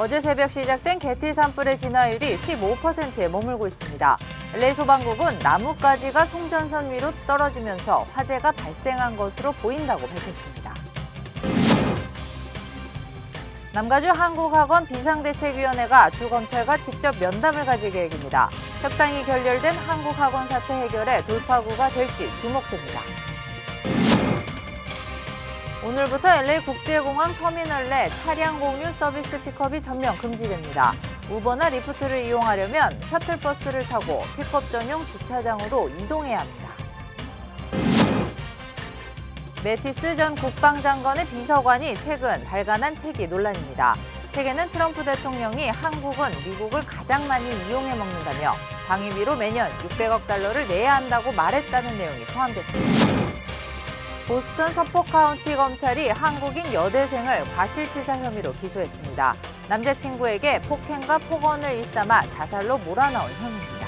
어제 새벽 시작된 개티 산불의 진화율이 15%에 머물고 있습니다. LA 소방국은 나뭇가지가 송전선 위로 떨어지면서 화재가 발생한 것으로 보인다고 밝혔습니다. 남가주 한국학원 비상대책위원회가 주검찰과 직접 면담을 가질 계획입니다. 협상이 결렬된 한국학원 사태 해결에 돌파구가 될지 주목됩니다. 오늘부터 LA 국제공항 터미널 내 차량 공유 서비스 픽업이 전면 금지됩니다. 우버나 리프트를 이용하려면 셔틀버스를 타고 픽업 전용 주차장으로 이동해야 합니다. 메티스 전 국방장관의 비서관이 최근 발간한 책이 논란입니다. 책에는 트럼프 대통령이 한국은 미국을 가장 많이 이용해 먹는다며 방위비로 매년 600억 달러를 내야 한다고 말했다는 내용이 포함됐습니다. 보스턴 서포 카운티 검찰이 한국인 여대생을 과실치사 혐의로 기소했습니다. 남자친구에게 폭행과 폭언을 일삼아 자살로 몰아넣은 혐의입니다.